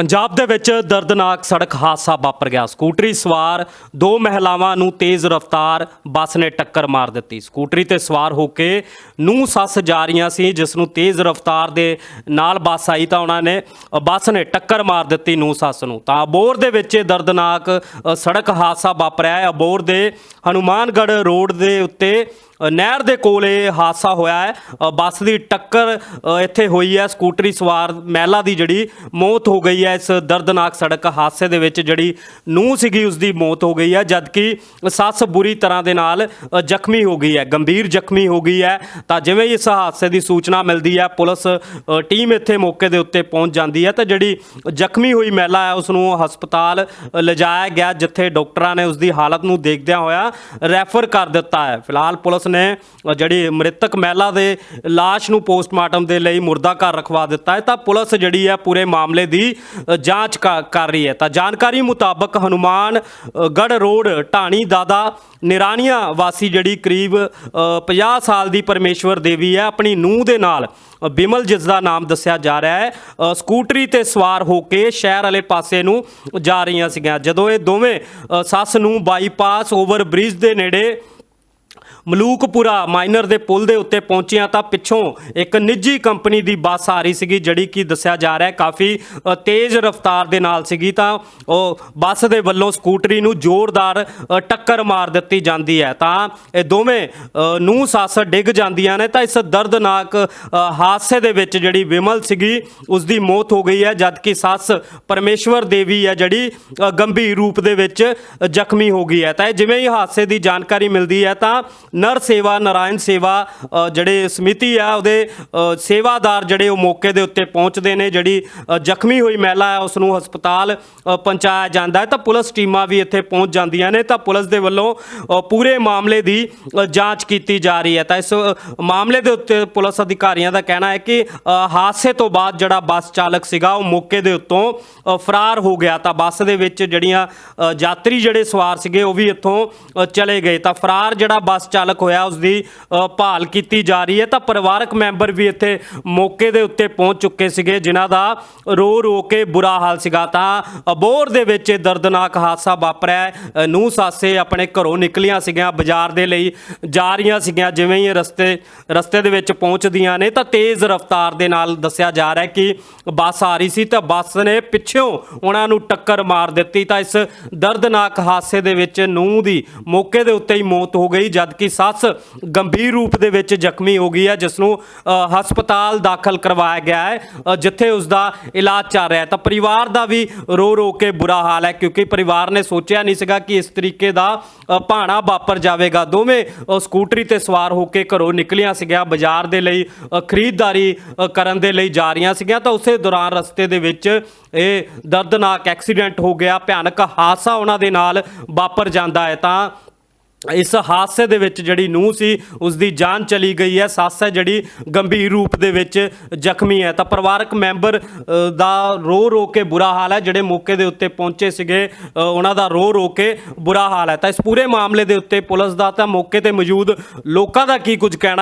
ਪੰਜਾਬ ਦੇ ਵਿੱਚ ਦਰਦਨਾਕ ਸੜਕ ਹਾਦਸਾ ਵਾਪਰ ਗਿਆ। ਸਕੂਟਰੀ ਸਵਾਰ ਦੋ ਮਹਿਲਾਵਾਂ ਨੂੰ ਤੇਜ਼ ਰਫ਼ਤਾਰ ਬੱਸ ਨੇ ਟੱਕਰ ਮਾਰ ਦਿੱਤੀ। ਸਕੂਟਰੀ ਤੇ ਸਵਾਰ ਹੋ ਕੇ ਨੂੰ ਸੱਸ ਜਾ ਰਹੀਆਂ ਸੀ, ਜਿਸ ਨੂੰ ਤੇਜ਼ ਰਫ਼ਤਾਰ ਦੇ ਨਾਲ ਬੱਸ ਆਈ ਤਾਂ ਉਹਨਾਂ ਨੇ ਬੱਸ ਨੇ ਟੱਕਰ ਮਾਰ ਦਿੱਤੀ ਨੂੰ ਸੱਸ ਨੂੰ। ਤਾਂ ਅਬੋਰ ਦੇ ਵਿੱਚ ਇਹ ਦਰਦਨਾਕ ਸੜਕ ਹਾਦਸਾ ਵਾਪਰਿਆ ਹੈ। ਅਬੋਰ ਦੇ ਹਨੂਮਾਨਗੜ੍ਹ ਰੋਡ ਦੇ ਉੱਤੇ ਨਹਿਰ ਦੇ ਕੋਲ ਇਹ ਹਾਦਸਾ ਹੋਇਆ ਹੈ। ਬੱਸ ਦੀ ਟੱਕਰ ਇੱਥੇ ਹੋਈ ਹੈ। ਸਕੂਟਰੀ ਸਵਾਰ ਮਹਿਲਾ ਦੀ ਜਿਹੜੀ ਮੌਤ ਹੋ ਗਈ ਹੈ। ਇਸ ਦਰਦਨਾਕ ਸੜਕ ਹਾਦਸੇ ਦੇ ਵਿੱਚ ਜਿਹੜੀ ਨੂੰਹ ਸੀਗੀ ਉਸ ਦੀ ਮੌਤ ਹੋ ਗਈ ਹੈ। ਜਦਕਿ ਸੱਸ ਬੁਰੀ ਤਰ੍ਹਾਂ ਦੇ ਨਾਲ ਜ਼ਖਮੀ ਹੋ ਗਈ ਹੈ। ਗੰਭੀਰ ਜ਼ਖਮੀ ਹੋ ਗਈ ਹੈ। ਤਾਂ ਜਿਵੇਂ ਇਸ ਹਾਦਸੇ ਦੀ ਸੂਚਨਾ ਮਿਲਦੀ ਹੈ, ਪੁਲਿਸ ਟੀਮ ਇੱਥੇ ਮੌਕੇ ਦੇ ਉੱਤੇ ਪਹੁੰਚ ਜਾਂਦੀ ਹੈ। ਤਾਂ ਜਿਹੜੀ ਜ਼ਖਮੀ ਹੋਈ ਮਹਿਲਾ ਹੈ ਉਸ ਨੂੰ ਹਸਪਤਾਲ ਲਿਜਾਇਆ ਗਿਆ, ਜਿੱਥੇ ਡਾਕਟਰਾਂ ਨੇ ਉਸ ਦੀ ਹਾਲਤ ਨੂੰ ਦੇਖਦਿਆਂ ਹੋਇਆ ਰੈਫਰ ਕਰ ਦਿੱਤਾ ਹੈ। ਫਿਲਹਾਲ ਪੁਲਿਸ ਨੇ ਜਿਹੜੀ ਮ੍ਰਿਤਕ ਮਹਿਲਾ ਦੇ ਲਾਸ਼ ਨੂੰ ਪੋਸਟਮਾਰਟਮ ਦੇ ਲਈ ਮੁਰਦਾ ਘਰ ਰਖਵਾ ਦਿੱਤਾ ਹੈ ਤਾਂ ਪੁਲਿਸ ਜਿਹੜੀ ਹੈ ਪੂਰੇ ਮਾਮਲੇ ਦੀ ਜਾਂਚ ਕਰ ਕਰ ਰਹੀ ਹੈ। ਤਾਂ ਜਾਣਕਾਰੀ ਮੁਤਾਬਕ ਹਨੂਮਾਨ ਅ, ਗੜ੍ਹ ਰੋਡ ਢਾਣੀ ਦਾਦਾ ਨਿਰਾਨੀਆਂ ਵਾਸੀ ਜਿਹੜੀ ਕਰੀਬ ਅ, 50 ਸਾਲ ਦੀ ਪਰਮੇਸ਼ਵਰ ਦੇਵੀ ਹੈ ਆਪਣੀ ਨੂੰਹ ਦੇ ਨਾਲ ਬਿਮਲ ਜਿਸ ਦਾ ਨਾਮ ਦੱਸਿਆ ਜਾ ਰਿਹਾ ਹੈ ਸਕੂਟਰੀ ਤੇ ਸਵਾਰ ਹੋ ਕੇ ਸ਼ਹਿਰ ਵਾਲੇ ਪਾਸੇ ਨੂੰ ਜਾ ਰਹੀਆਂ ਸੀਗੀਆਂ। ਜਦੋਂ ਇਹ ਦੋਵੇਂ ਸੱਸ ਨੂੰ ਬਾਈਪਾਸ ਓਵਰ ਬ੍ਰਿਜ ਦੇ ਨੇੜੇ ਮਲੂਕਪੁਰਾ ਮਾਈਨਰ ਦੇ ਪੁਲ ਦੇ ਉੱਤੇ ਪਹੁੰਚਿਆ ਤਾਂ ਪਿੱਛੋਂ ਇੱਕ ਨਿੱਜੀ ਕੰਪਨੀ ਦੀ ਬੱਸ ਆ ਰਹੀ ਸੀਗੀ, ਜਿਹੜੀ ਕਿ ਦੱਸਿਆ ਜਾ ਰਿਹਾ ਹੈ, ਕਾਫੀ ਤੇਜ਼ ਰਫ਼ਤਾਰ ਦੇ ਨਾਲ ਸੀਗੀ ਤਾਂ ਉਹ ਬੱਸ ਦੇ ਵੱਲੋਂ ਸਕੂਟਰੀ ਨੂੰ ਜ਼ੋਰਦਾਰ ਟੱਕਰ ਮਾਰ ਦਿੱਤੀ ਜਾਂਦੀ ਹੈ। ਤਾਂ ਇਹ ਦੋਵੇਂ ਨੂੰ ਸੱਸ ਡਿੱਗ ਜਾਂਦੀਆਂ ਨੇ ਤਾਂ ਇਸ ਦਰਦਨਾਕ ਹਾਦਸੇ ਦੇ ਵਿੱਚ ਜਿਹੜੀ ਵਿਮਲ ਸੀਗੀ ਉਸ ਦੀ ਮੌਤ ਹੋ ਗਈ ਹੈ, ਜਦਕਿ ਸੱਸ ਪਰਮੇਸ਼ਵਰ ਦੇਵੀ ਹੈ, ਜਿਹੜੀ ਗੰਭੀਰ ਰੂਪ ਦੇ ਵਿੱਚ ਜ਼ਖਮੀ ਹੋ ਗਈ ਹੈ। ਤਾਂ ਇਹ ਜਿਵੇਂ ਹੀ ਹਾਦਸੇ ਦੀ ਜਾਣਕਾਰੀ ਮਿਲਦੀ ਹੈ ਤਾਂ ਨਰ ਸੇਵਾ, ਨਾਰਾਇਣ ਸੇਵਾ ਜਿਹੜੇ ਸਮਿਤੀ ਆ, ਉਹਦੇ ਸੇਵਾਦਾਰ ਜਿਹੜੇ ਉਹ ਮੌਕੇ ਦੇ ਉੱਤੇ ਪਹੁੰਚਦੇ ਨੇ, ਜਿਹੜੀ ਜ਼ਖਮੀ ਹੋਈ ਮਹਿਲਾ ਹੈ ਉਸ ਨੂੰ ਹਸਪਤਾਲ ਪਹੁੰਚਾਇਆ ਜਾਂਦਾ ਹੈ। ਤਾਂ ਪੁਲਿਸ ਟੀਮਾਂ ਵੀ ਇੱਥੇ ਪਹੁੰਚ ਜਾਂਦੀਆਂ ਨੇ। ਤਾਂ ਪੁਲਿਸ ਦੇ ਵੱਲੋਂ ਪੂਰੇ ਮਾਮਲੇ ਦੀ ਜਾਂਚ ਕੀਤੀ ਜਾ ਰਹੀ ਹੈ। ਤਾਂ ਇਸ ਮਾਮਲੇ ਦੇ ਉੱਤੇ ਪੁਲਿਸ ਅਧਿਕਾਰੀਆਂ ਦਾ ਕਹਿਣਾ ਹੈ ਕਿ ਹਾਦਸੇ ਤੋਂ ਬਾਅਦ ਜਿਹੜਾ ਬੱਸ ਚਾਲਕ ਸੀਗਾ, ਉਹ ਮੌਕੇ ਦੇ ਉੱਤੋਂ ਫਰਾਰ ਹੋ ਗਿਆ। ਤਾਂ ਬੱਸ ਦੇ ਵਿੱਚ ਜਿਹੜੀਆਂ ਯਾਤਰੀ ਜਿਹੜੇ ਸਵਾਰ ਸੀਗੇ, ਉਹ ਵੀ ਇੱਥੋਂ ਚਲੇ ਗਏ। ਤਾਂ ਫਰਾਰ ਜਿਹੜਾ ਬੱਸ ਚਾਲਕ ਹੋਇਆ ਉਸ ਦੀ ਭਾਲ ਕੀਤੀ ਜਾ ਰਹੀ ਹੈ। ਤਾਂ ਪਰਿਵਾਰਕ ਮੈਂਬਰ ਵੀ ਇੱਥੇ ਮੌਕੇ ਦੇ ਉੱਤੇ ਪਹੁੰਚ ਚੁੱਕੇ ਸੀਗੇ, ਜਿਨ੍ਹਾਂ ਦਾ ਰੋ ਰੋ ਕੇ ਬੁਰਾ ਹਾਲ ਸੀਗਾ। ਤਾਂ ਅਬੋਰ ਦੇ ਵਿੱਚ ਇਹ ਦਰਦਨਾਕ ਹਾਦਸਾ ਵਾਪਰਿਆ ਨੂੰ ਸਾਸੇ ਆਪਣੇ ਘਰੋਂ ਨਿਕਲੀਆਂ ਸੀਗੀਆਂ, ਬਾਜ਼ਾਰ ਦੇ ਲਈ ਜਾ ਰਹੀਆਂ ਸੀਗੀਆਂ, ਜਿਵੇਂ ਹੀ ਰਸਤੇ ਰਸਤੇ ਦੇ ਵਿੱਚ ਪਹੁੰਚਦੀਆਂ ਨੇ। ਤਾਂ ਤੇਜ਼ ਰਫ਼ਤਾਰ ਦੇ ਨਾਲ ਦੱਸਿਆ ਜਾ ਰਿਹਾ ਕਿ ਬੱਸ ਆ ਰਹੀ ਸੀ। ਤਾਂ ਬੱਸ ਨੇ ਪਿੱਛੋਂ ਉਹਨਾਂ ਨੂੰ ਟੱਕਰ ਮਾਰ ਦਿੱਤੀ। ਤਾਂ ਇਸ ਦਰਦਨਾਕ ਹਾਦਸੇ ਦੇ ਵਿੱਚ ਨੂੰਹ ਦੀ ਮੌਕੇ ਦੇ ਉੱਤੇ ਹੀ ਮੌਤ ਹੋ ਗਈ, ਜਦਕਿ ਸੱਸ ਗੰਭੀਰ ਰੂਪ ਦੇ ਵਿੱਚ ਜ਼ਖਮੀ ਹੋ ਗਈ ਹੈ ਜਿਸ ਨੂੰ ਹਸਪਤਾਲ ਦਾਖਲ ਕਰਵਾਇਆ ਗਿਆ ਹੈ ਜਿੱਥੇ ਉਸ ਦਾ ਇਲਾਜ ਚੱਲ ਰਿਹਾ ਤਾਂ ਪਰਿਵਾਰ ਦਾ ਵੀ ਰੋ ਰੋ ਕੇ ਬੁਰਾ ਹਾਲ ਹੈ, ਕਿਉਂਕਿ ਪਰਿਵਾਰ ਨੇ ਸੋਚਿਆ ਨਹੀਂ ਸੀਗਾ ਕਿ ਇਸ ਤਰੀਕੇ ਦਾ ਭਾਣਾ ਵਾਪਰ ਜਾਵੇਗਾ। ਦੋਵੇਂ ਸਕੂਟਰੀ ਤੇ ਸਵਾਰ ਹੋ ਕੇ ਘਰੋਂ ਨਿਕਲੀਆਂ ਸੀਗੀਆਂ। ਬਾਜ਼ਾਰ ਦੇ ਲਈ ਖਰੀਦਦਾਰੀ ਕਰਨ ਦੇ ਲਈ ਜਾ ਰਹੀਆਂ ਸੀਗੀਆਂ। ਤਾਂ ਉਸੇ ਦੌਰਾਨ ਰਸਤੇ ਦੇ ਵਿੱਚ ਇਹ ਦਰਦਨਾਕ ਐਕਸੀਡੈਂਟ ਹੋ ਗਿਆ। ਭਿਆਨਕ ਹਾਦਸਾ ਉਹਨਾਂ ਦੇ ਨਾਲ ਵਾਪਰ ਜਾਂਦਾ ਹੈ। ਤਾਂ ਇਸ ਹਾਦਸੇ ਦੇ ਵਿੱਚ ਜਿਹੜੀ ਨੂੰਹ ਸੀ ਉਸ ਦੀ ਜਾਨ ਚਲੀ ਗਈ ਹੈ। ਸੱਸ ਹੈ ਜਿਹੜੀ ਗੰਭੀਰ ਰੂਪ ਦੇ ਵਿੱਚ ਜ਼ਖਮੀ ਹੈ। ਤਾਂ ਪਰਿਵਾਰਕ ਮੈਂਬਰ ਦਾ ਰੋ ਰੋ ਕੇ ਬੁਰਾ ਹਾਲ ਹੈ। ਜਿਹੜੇ ਮੌਕੇ ਦੇ ਉੱਤੇ ਪਹੁੰਚੇ ਸੀਗੇ ਉਹਨਾਂ ਦਾ ਰੋ ਰੋ ਕੇ ਬੁਰਾ ਹਾਲ ਹੈ। ਤਾਂ ਇਸ ਪੂਰੇ ਮਾਮਲੇ ਦੇ ਉੱਤੇ ਪੁਲਿਸ ਦਾ ਤਾਂ ਮੌਕੇ ਤੇ ਮੌਜੂਦ ਲੋਕਾਂ ਦਾ ਕੀ ਕੁਝ ਕਹਿਣਾ